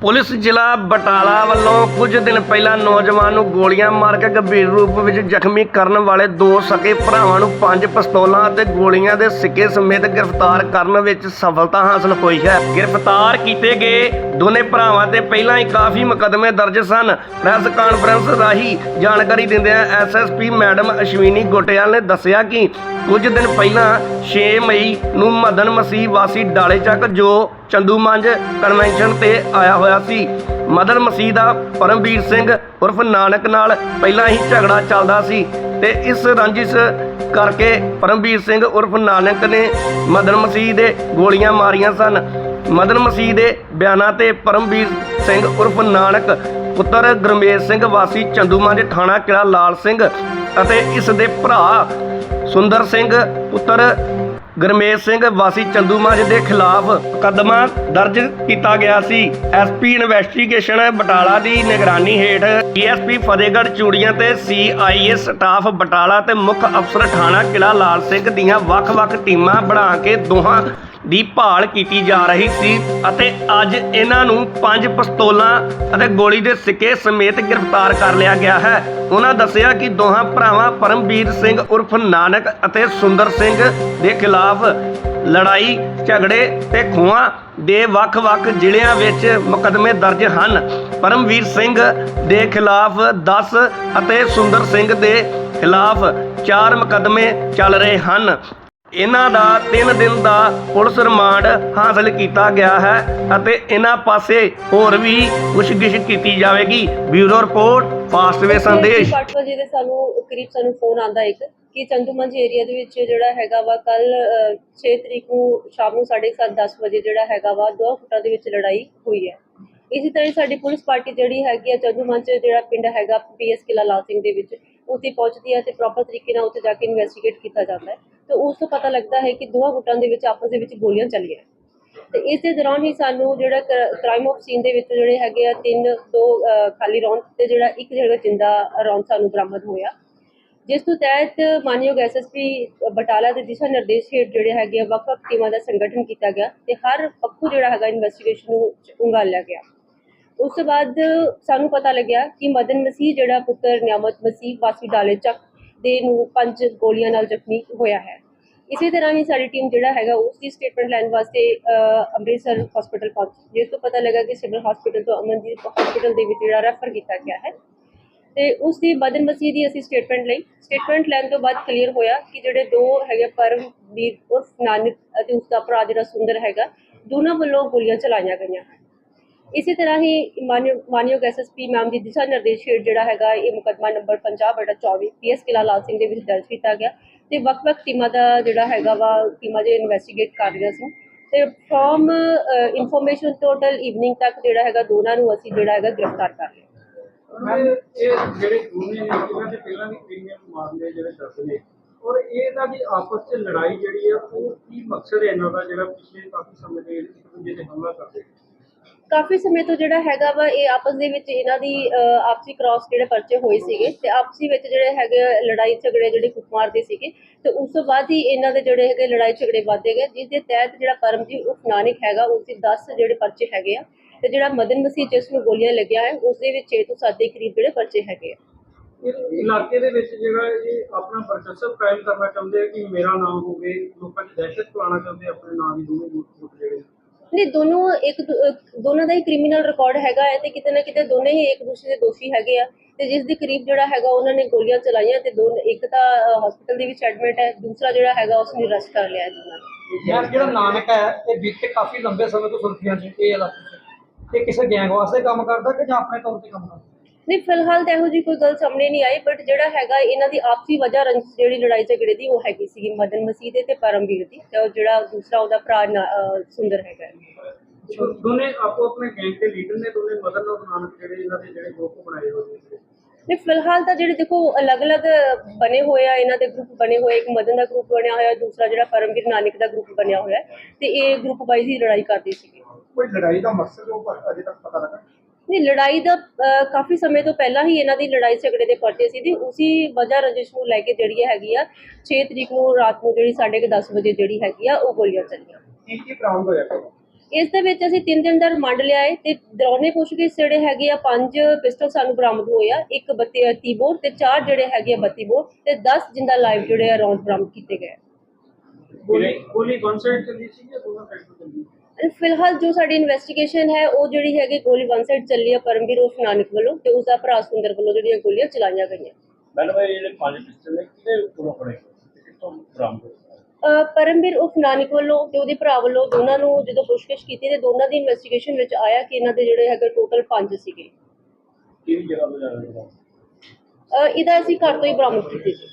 Police ਜ਼ਿਲ੍ਹਾ ਬਟਾਲਾ ਵੱਲੋਂ ਕੁਝ ਦਿਨ ਪਹਿਲਾਂ ਨੌਜਵਾਨ ਨੂੰ ਗੋਲੀਆਂ ਮਾਰ ਕੇ ਗੰਭੀਰ ਰੂਪ ਵਿੱਚ ਜ਼ਖਮੀ ਕਰਨ ਵਾਲੇ ਦੋ ਸਕੇ ਭਰਾਵਾਂ ਨੂੰ ਪੰਜ ਪਿਸਤੌਲਾਂ ਅਤੇ ਗੋਲੀਆਂ ਦੇ ਸਿੱਕੇ ਸਮੇਤ ਗ੍ਰਿਫਤਾਰ ਕਰਨ ਵਿੱਚ ਸਫਲਤਾ ਹਾਸਲ ਹੋਈ ਹੈ। ਗ੍ਰਿਫਤਾਰ ਕੀਤੇ ਗਏ ਦੋਨੇ ਭਰਾਵਾਂ ਤੇ ਪਹਿਲਾਂ ਹੀ ਕਾਫੀ ਮੁਕੱਦਮੇ ਦਰਜ ਸਨ। ਪ੍ਰੈਸ ਕਾਨਫਰੰਸ ਰਾਹੀਂ ਜਾਣਕਾਰੀ ਦਿੰਦਿਆਂ ਐਸਐਸਪੀ ਮੈਡਮ ਅਸ਼ਵਿਨੀ ਗੋਟਿਆਲ ਨੇ ਦੱਸਿਆ ਕਿ ਕੁਝ ਦਿਨ ਪਹਿਲਾਂ 6 ਮਈ ਨੂੰ ਮਦਨ ਮਸੀਹ ਵਾਸੀ ਡਾਲੇ ਚੱਕ ਜੋ ਚੰਦੂਮੰਜ ਕਨਵੈਨਸ਼ਨ ਤੇ ਆਇਆ ਹੋਇਆ ਸੀ। ਮਦਨ ਮਸੀਹ ਦਾ ਪਰਮਵੀਰ ਸਿੰਘ ਉਰਫ ਨਾਨਕ ਨਾਲ ਪਹਿਲਾਂ ਹੀ ਝਗੜਾ ਚੱਲਦਾ ਸੀ ਤੇ ਇਸ ਰੰਜਿਸ਼ ਕਰਕੇ ਪਰਮਵੀਰ ਸਿੰਘ ਉਰਫ ਨਾਨਕ ਨੇ ਮਦਨ ਮਸੀਹ ਦੇ ਗੋਲੀਆਂ ਮਾਰੀਆਂ ਸਨ। ਮਦਰ ਮਸੀਹ ਦੇ ਬਿਆਨਾਂ ਤੇ ਪਰਮਵੀਰ ਸਿੰਘ ਉਰਫ ਨਾਨਕ, ਪੁੱਤਰ ਗੁਰਮੇਜ ਸਿੰਘ ਵਾਸੀ ਚੰਦੂ ਮੰਜ ਥਾਣਾ ਕਿਲਾ ਲਾਲ ਸਿੰਘ ਅਤੇ ਇਸ ਦੇ ਭਰਾ ਸੁੰਦਰ ਸਿੰਘ, ਪੁੱਤਰ ਗਰਮੇਸ਼ ਸਿੰਘ ਵਾਸੀ ਚੰਦੂਮਾਜ ਦੇ ਖਿਲਾਫ ਮੁਕੱਦਮਾ ਦਰਜ ਕੀਤਾ ਗਿਆ ਸੀ। ਐਸਪੀ ਇਨਵੈਸਟੀਗੇਸ਼ਨ ਬਟਾਲਾ ਦੀ ਨਿਗਰਾਨੀ ਹੇਠ ਡੀਐਸਪੀ ਫਤਿਹਗੜ੍ਹ ਚੂੜੀਆਂ ਤੇ ਸੀਆਈਏ ਸਟਾਫ ਬਟਾਲਾ ਤੇ ਮੁੱਖ ਅਫਸਰ ਥਾਣਾ ਕਿਲਾ ਲਾਲ ਸਿੰਘ ਦੀਆਂ ਵੱਖ-ਵੱਖ ਟੀਮਾਂ ਬਣਾ ਕੇ ਦੋਹਾਂ ਦੀ ਭਾਲ ਕੀਤੀ ਜਾ ਰਹੀ ਸੀ ਅਤੇ ਅੱਜ ਇਹਨਾਂ ਨੂੰ ਪੰਜ ਪਿਸਤੌਲਾਂ ਅਤੇ ਗੋਲੀ ਦੇ ਸਿੱਕੇ ਸਮੇਤ ਗ੍ਰਿਫਤਾਰ ਕਰ ਲਿਆ ਗਿਆ ਹੈ। ਉਹਨਾਂ ਦੱਸਿਆ ਕਿ ਦੋਹਾਂ ਭਰਾਵਾਂ ਪਰਮਵੀਰ ਸਿੰਘ ਉਰਫ ਨਾਨਕ ਅਤੇ ਸੁੰਦਰ ਸਿੰਘ ਦੇ ਖਿਲਾਫ ਲੜਾਈ, ਝਗੜੇ ਤੇ ਖੂਹਾਂ ਦੇ ਵੱਖ-ਵੱਖ ਜ਼ਿਲ੍ਹਿਆਂ ਵਿੱਚ ਮੁਕੱਦਮੇ ਦਰਜ ਹਨ। ਪਰਮਵੀਰ ਸਿੰਘ ਦੇ ਖਿਲਾਫ 10 ਅਤੇ ਸੁੰਦਰ ਸਿੰਘ ਦੇ ਖਿਲਾਫ 4 ਮੁਕੱਦਮੇ ਚੱਲ ਰਹੇ ਹਨ। ਇਹਨਾਂ ਦਾ 3 ਦਿਨ ਦਾ ਪੁਲਿਸ ਰਿਮਾਂਡ ਹਾਸਲ ਕੀਤਾ ਗਿਆ ਹੈ ਅਤੇ ਇਹਨਾਂ ਪਾਸੇ ਹੋਰ ਵੀ ਪੁੱਛਗਿੱਛ ਕੀਤੀ ਜਾਵੇਗੀ। ਬਿਊਰੋ ਰਿਪੋਰਟ ਫਾਸਟਵੇ ਸੰਦੇਸ਼। 8 ਵਜੇ ਦੇ ਸਾਨੂੰ ਕਰੀਬ ਸਾਨੂੰ ਫੋਨ ਆਂਦਾ ਇੱਕ ਕਿ ਚੰਦੂਮੰਜ ਏਰੀਆ ਦੇ ਵਿੱਚ ਜਿਹੜਾ ਹੈਗਾ ਵਾ ਕੱਲ 6 ਤਰੀਕ ਨੂੰ ਸ਼ਾਮ ਨੂੰ 7:30 10 ਵਜੇ ਜਿਹੜਾ ਹੈਗਾ ਵਾ ਦੋ ਫੁੱਟਾਂ ਦੇ ਵਿੱਚ ਲੜਾਈ ਹੋਈ ਹੈ। ਇਸੇ ਤਰ੍ਹਾਂ ਸਾਡੀ ਪੁਲਿਸ ਪਾਰਟੀ ਜਿਹੜੀ ਹੈਗੀ ਆ ਚੰਦੂਮੰਜ ਜਿਹੜਾ ਪਿੰਡ ਹੈਗਾ ਪੀਐਸ ਕਿਲਾ ਲਾਲ ਸਿੰਘ ਦੇ ਵਿੱਚ ਉੱਥੇ ਪਹੁੰਚਦੀ ਹੈ ਤੇ ਪ੍ਰੋਪਰ ਤਰੀਕੇ ਨਾਲ ਉੱਥੇ ਜਾ ਕੇ ਇਨਵੈਸਟੀਗੇਟ ਕੀਤਾ ਜਾਂਦਾ ਹੈ। ਤੇ ਉਸ ਤੋਂ ਪਤਾ ਲੱਗਦਾ ਹੈ ਕਿ ਦੋਹਾਂ ਗੁੱਟਾਂ ਦੇ ਵਿੱਚ ਆਪਸ ਦੇ ਵਿੱਚ ਗੋਲੀਆਂ ਚੱਲੀਆਂ ਤੇ ਇਸ ਦੇ ਦੌਰਾਨ ਹੀ ਸਾਨੂੰ ਜਿਹੜਾ ਕ੍ਰਾਈਮ ਆਫ ਸੀਨ ਦੇ ਵਿੱਚ ਜਿਹੜੇ ਹੈਗੇ ਆ ਤਿੰਨ, ਦੋ ਖਾਲੀ ਰੌਂਦ ਤੇ ਜਿਹੜਾ ਇੱਕ ਜਿਹੜਾ ਜਿੰਦਾ ਰੌਂਦ ਸਾਨੂੰ ਬਰਾਮਦ ਹੋਇਆ। ਜਿਸ ਤੋਂ ਤਹਿਤ ਮਾਨਯੋਗ ਐਸਐਸਪੀ ਬਟਾਲਾ ਦੇ ਦਿਸ਼ਾ ਨਿਰਦੇਸ਼ ਹੇਠ ਜਿਹੜੇ ਹੈਗੇ ਆ ਵੱਖ-ਵੱਖ ਟੀਮਾਂ ਦਾ ਸੰਗਠਨ ਕੀਤਾ ਗਿਆ ਤੇ ਹਰ ਪੱਖੋਂ ਜਿਹੜਾ ਹੈਗਾ ਇਨਵੈਸਟੀਗੇਸ਼ਨ ਨੂੰ ਉੰਗਾਲਿਆ ਗਿਆ। ਉਸ ਤੋਂ ਬਾਅਦ ਸਾਨੂੰ ਪਤਾ ਲੱਗਿਆ ਕਿ ਮਦਨ ਮਸੀਹ ਜਿਹੜਾ ਪੁੱਤਰ ਨਿਆਮਤ ਮਸੀਹ ਵਾਸੀ ਡਾਲੇ ਚੱਕ ਦੇ ਨੂੰ ਪੰਜ ਗੋਲੀਆਂ ਨਾਲ ਜ਼ਖਮੀ ਹੋਇਆ ਹੈ। ਇਸੇ ਤਰ੍ਹਾਂ ਹੀ ਸਾਡੀ ਟੀਮ ਜਿਹੜਾ ਹੈਗਾ ਉਸ ਦੀ ਸਟੇਟਮੈਂਟ ਲੈਣ ਵਾਸਤੇ ਅੰਮ੍ਰਿਤਸਰ ਹਸਪੀਟਲ ਪਹੁੰਚੀ, ਜਿਸ ਤੋਂ ਪਤਾ ਲੱਗਾ ਕਿ ਸਿਵਲ ਹਸਪੀਟਲ ਤੋਂ ਅਮਨਦੀਪ ਹਸਪੀਟਲ ਦੇ ਵਿੱਚ ਜਿਹੜਾ ਰੈਫਰ ਕੀਤਾ ਗਿਆ ਹੈ। ਤੇ ਉਸ ਦੀ ਮਦਨ ਮਸੀਹ ਦੀ ਅਸੀਂ ਸਟੇਟਮੈਂਟ ਲਈ। ਸਟੇਟਮੈਂਟ ਲੈਣ ਤੋਂ ਬਾਅਦ ਕਲੀਅਰ ਹੋਇਆ ਕਿ ਜਿਹੜੇ ਦੋ ਹੈਗੇ ਪਰਮਵੀਰ ਉਰਫ ਨਾਨਕ ਅਤੇ ਉਸ ਦਾ ਭਰਾ ਜਿਹੜਾ ਸੁੰਦਰ ਹੈਗਾ, ਦੋਨਾਂ ਵੱਲੋਂ ਗੋਲੀਆਂ ਚਲਾਈਆਂ ਗਈਆਂ ਹਨ। ਇਸੇ ਤਰ੍ਹਾਂ ਹੀ ਮਾਨਯੋਗ ਮਾਨਯੋਗ ਐਸਐਸਪੀ ਮੈਮ ਦੀ ਦਿਸ਼ਾ ਨਿਰਦੇਸ਼ ਹੇਠ ਜਿਹੜਾ ਹੈਗਾ ਇਹ ਮੁਕੱਦਮਾ ਨੰਬਰ 50 ਬਟਾ 24 ਪੀਐਸ ਕਿਲਾ ਲਾਲ ਸਿੰਘ ਦੇ ਵਿੱਚ ਦਰਜ ਕੀਤਾ ਗਿਆ ਤੇ ਵੱਖ-ਵੱਖ ਟੀਮਾਂ ਦਾ ਜਿਹੜਾ ਹੈਗਾ ਵਾ ਟੀਮਾਂ ਦੇ ਇਨਵੈਸਟੀਗੇਟ ਕਰ ਰਹੀਆਂ ਸੀ। ਤੇ ਫਰੋਮ ਇਨਫੋਰਮੇਸ਼ਨ ਟੋਟਲ ਈਵਨਿੰਗ ਤੱਕ ਜਿਹੜਾ ਹੈਗਾ ਦੋਨਾਂ ਨੂੰ ਅਸੀਂ ਜਿਹੜਾ ਹੈਗਾ ਗ੍ਰਿਫਤਾਰ ਕਰ ਲਿਆ। ਮੈਮ, ਇਹ ਜਿਹੜੇ ਦੋਨੇ ਨੇ ਇਹਨਾਂ ਦੇ ਪਹਿਲਾਂ ਵੀ ਪ੍ਰੀਮੀਅਮ ਮਾਮਲੇ ਜਿਹੜੇ ਦੱਸ ਨੇ, ਔਰ ਇਹਦਾ ਦੀ ਆਪਸ ਚ ਲੜਾਈ ਜਿਹੜੀ ਆ, ਉਹ ਕੀ ਮਕਸਦ ਹੈ ਇਹਨਾਂ ਦਾ ਜਿਹੜਾ ਪਿਛਲੇ ਕਾਫੀ ਸਮੇਂ ਦੇ ਇੱਕ ਦੂਜੇ ਤੇ ਹਮਲਾ ਕਰਦੇ? ਕਾਫੀ ਸਮੇਂ ਤੋਂ ਜਿਹੜਾ ਹੈਗਾ ਵਾ, ਇਹ ਆਪਸ ਦੇ ਵਿੱਚ ਇਹਨਾਂ ਦੀ ਆਪਸੀ ਕ੍ਰਾਸ ਜਿਹੜੇ ਪਰਚੇ ਹੋਏ ਸੀਗੇ ਤੇ ਆਪਸੀ ਵਿੱਚ ਜਿਹੜੇ ਹੈਗੇ ਲੜਾਈ ਝਗੜੇ ਜਿਹੜੇ ਕੁੱਟਮਾਰ ਦੇ ਸੀਗੇ ਤੇ ਉਸ ਤੋਂ ਬਾਅਦ ਹੀ ਇਹਨਾਂ ਦੇ ਜਿਹੜੇ ਹੈਗੇ ਲੜਾਈ ਝਗੜੇ ਵੱਧਦੇ ਗਏ ਜਿਸ ਦੇ ਤਹਿਤ ਜਿਹੜਾ ਪਰਮਜੀਤ ਉਰਫ ਨਾਨਕ ਹੈਗਾ ਉਸ ਦੇ 10 ਜਿਹੜੇ ਪਰਚੇ ਹੈਗੇ ਆ ਤੇ ਜਿਹੜਾ ਮਦਨ ਮਸੀਹ ਜਿਸ ਨੂੰ ਗੋਲੀਆਂ ਲੱਗਿਆ ਹੈ ਉਸ ਦੇ ਵਿੱਚ 6 ਤੋਂ 7 ਦੇ ਕਰੀਬ ਜਿਹੜੇ ਪਰਚੇ ਹੈਗੇ ਆ। ਇਲਾਕੇ ਦੇ ਵਿੱਚ ਜਿਹੜਾ ਇਹ ਆਪਣਾ ਵਰਚਸਵ ਕਾਇਮ ਕਰਨਾ ਚਾਹੁੰਦੇ ਆ ਕਿ ਮੇਰਾ ਨਾਮ ਹੋਵੇ, ਲੋਕਾਂ 'ਚ ਦਹਿਸ਼ਤ ਫੈਲਾਉਣਾ ਚਾਹੁੰਦੇ ਆਪਣੇ ਨਾਮ ਦੀ ਦੋਵੇਂ ਗੁੱਟ ਜਿਹੜੇ ਨੇ। ਦੋਨੋਂ ਇੱਕ ਦੋਨਾਂ ਦਾ ਹੀ ਕ੍ਰਿਮੀਨਲ ਰਿਕਾਰਡ ਹੈਗਾ ਹੈ ਤੇ ਕਿਤੇ ਨਾ ਕਿਤੇ ਦੋਨੇ ਹੀ ਇੱਕ ਦੂਸਰੇ ਦੇ ਦੋਸ਼ੀ ਹੈਗੇ ਆ ਤੇ ਜਿਸ ਦੇ ਕਰੀਬ ਜਿਹੜਾ ਹੈਗਾ ਉਹਨਾਂ ਨੇ ਗੋਲੀਆਂ ਚਲਾਈਆਂ ਤੇ ਦੋ, ਇੱਕ ਤਾਂ ਹਸਪੀਟਲ ਦੇ ਵਿੱਚ ਐਡਮਿਟ ਹੈ, ਦੂਸਰਾ ਜਿਹੜਾ ਹੈਗਾ ਉਸ ਨੂੰ ਅਰੈਸਟ ਕਰ ਲਿਆ ਦੋਨਾਂ ਯਾਰ, ਜਿਹੜਾ ਨਾਨਕ ਹੈ, ਇਹ ਬੀਤੇ ਕਾਫੀ ਲੰਬੇ ਸਮੇਂ ਤੋਂ ਸੁਰਖੀਆਂ 'ਚ, ਇਹ ਇਲਾਕੇ 'ਚ, ਇਹ ਕਿਸੇ ਗੈਂਗ ਵਾਸਤੇ ਕੰਮ ਕਰਦਾ ਕਿ ਜਾਂ ਆਪਣੇ ਤੌਰ ਤੇ ਕੰਮ ਕਰਦਾ ਨਹੀਂ ਫਿਲਹਾਲ ਤਾਂ ਇਹੋ ਜੀ ਕੋਈ ਗੱਲ ਸਾਹਮਣੇ ਨਹੀਂ ਆਈ ਬਟ ਜਿਹੜਾ ਹੈਗਾ ਇਹਨਾਂ ਦੀ ਆਪਸੀ ਵਜ੍ਹਾ ਰੰਜਿਸ਼ ਜਿਹੜੀ ਲੜਾਈ ਝਗੜੇ ਦੀ ਉਹ ਹੈਗੀ ਸੀਗੀ ਮਦਨ ਮਸੀਹ ਦੇ ਤੇ ਪਰਮਵੀਰ ਦੀ ਤੇ ਉਹ ਜਿਹੜਾ ਦੂਸਰਾ ਉਹਦਾ ਭਰਾ ਨਾ- ਅਹ ਸੁੰਦਰ ਹੈਗਾ ਹੈ। ਦੋਨੇ ਆਪੋ ਆਪਣੇ ਗੈਂਗ ਦੇ ਲੀਡਰ ਨੇ ਦੋਨੇ ਮਦਨ ਔਰ ਨਾਨਕ ਜਿਹੜੇ ਇਹਨਾਂ ਦੇ ਜਿਹੜੇ ਗਰੁੱਪ ਬਣਾਏ ਹੋਏ ਨੇ। ਨਹੀਂ ਫਿਲਹਾਲ ਤਾਂ ਜਿਹੜੇ ਦੇਖੋ ਅਲੱਗ-ਅਲੱਗ ਬਣੇ ਹੋਏ ਆ ਇਹਨਾਂ ਦੇ ਗਰੁੱਪ ਬਣੇ ਹੋਏ ਇੱਕ ਮਦਨ ਦਾ ਗਰੁੱਪ ਬਣਿਆ ਹੋਇਆ ਦੂਸਰਾ ਜਿਹੜਾ ਪਰਮਵੀਰ ਨਾਨਕ ਦਾ ਗਰੁੱਪ ਬਣਿਆ ਹੋਇਆ ਹੈ ਤੇ ਇਹ ਗਰੁੱਪ ਵਾਈਜ਼ ਹੀ ਲੜਾਈ ਕਰਦੇ ਸੀਗੇ। ਕੋਈ ਲੜਾਈ ਦਾ ਮਕਸਦ ਉਹ ਪਰ ਅਜੇ ਤੱਕ ਪਤਾ ਲੱਗਾ? ਨਹੀਂ ਲੜਾਈ ਦਾ ਕਾਫੀ ਸਮੇਂ ਤੋਂ ਪਹਿਲਾਂ ਹੀ ਇਹਨਾਂ ਦੀ ਲੜਾਈ ਝਗੜੇ ਦੇ ਪਰਚੇ ਸੀ ਤੇ ਉਸੇ ਵਜ੍ਹਾ ਰੰਜਿਸ਼ ਨੂੰ ਲੈ ਕੇ ਜਿਹੜੀ ਹੈਗੀ ਆ 6 ਤਰੀਕ ਨੂੰ ਰਾਤ ਨੂੰ ਜਿਹੜੀ 10:30 ਵਜੇ ਜਿਹੜੀ ਹੈਗੀ ਆ ਉਹ ਗੋਲੀਆਂ ਚੱਲੀਆਂ। ਕੀ ਕੀ ਬਰਾਮਦ ਹੋਇਆ ਇਸ ਦੇ ਵਿੱਚ ਅਸੀਂ 3 ਦਿਨ ਦਾ ਰਿਮਾਂਡ ਲਿਆ ਹੈ ਤੇ ਦੌਰਾਨੇ ਪੁੱਛਗਿੱਛ ਜਿਹੜੇ ਹੈਗੇ ਆ ਪੰਜ ਪਿਸਟਲ ਸਾਨੂੰ ਬਰਾਮਦ ਹੋਏ ਆ ਇੱਕ 32 30 ਬੋਰ ਤੇ ਚਾਰ ਜਿਹੜੇ ਹੈਗੇ ਆ 32 ਬੋਰ ਤੇ 10 ਜਿੰਦਾ ਲਾਈਵ ਜਿਹੜੇ ਆ ਰੌਂਡ ਬਰਾਮਦ ਕੀਤੇ ਗਏ। ਗੋਲੀ ਗੋਲੀ ਸਾਈਡ ਚੱਲੀ ਸੀ ਜਾਂ ਦੋਨਾਂ ਸਾਈਡ ਤੋਂ ਚੱਲੀ? ਫਿਲਹਾਲ ਜੋ ਸਾਡੀ ਇਨਵੈਸਟੀਗੇਸ਼ਨ ਹੈ ਉਹ ਜਿਹੜੀ ਹੈਗੀ ਗੋਲੀ ਵਨ ਸਾਈਡ ਚੱਲੀ ਆ ਪਰਮਵੀਰ ਉਰਫ ਨਾਨਕ ਵੱਲੋਂ ਤੇ ਉਸ ਦਾ ਭਰਾ ਸੁੰਦਰ ਵੱਲੋਂ ਜਿਹੜੀਆਂ ਗੋਲੀਆਂ ਚਲਾਈਆਂ ਗਈਆਂ। ਮੈਡਮ ਇਹ ਜਿਹੜੇ ਪੰਜ ਪਿਸਟਲ ਨੇ ਕਿਹਦੇ ਕੋਲੋਂ ਫੜੇ ਤੇ ਕਿੱਥੋਂ ਬਰਾਮਦ ਹੋਏ? ਅਹ ਪਰਮਵੀਰ ਉਰਫ ਨਾਨਕ ਵੱਲੋਂ ਤੇ ਉਹਦੇ ਭਰਾ ਵੱਲੋਂ ਦੋਨਾਂ ਨੂੰ ਜਦੋਂ ਪੁੱਛਗਿੱਛ ਕੀਤੀ ਤੇ ਦੋਨਾਂ ਦੀ ਇਨਵੈਸਟੀਗੇਸ਼ਨ ਵਿੱਚ ਆਇਆ ਕਿ ਇਹਨਾਂ ਦੇ ਜਿਹੜੇ ਹੈਗੇ ਟੋਟਲ 5 ਸੀਗੇ। ਕਿਹੜੀ ਜਗ੍ਹਾ ਤੋਂ ਜਾ ਰਹੇ ਹੋ ਅਹ ਇਹਦਾ ਅਸੀਂ ਘਰ ਤੋਂ ਹੀ ਬਰਾਮਦ ਕੀਤੀ। ਸੀ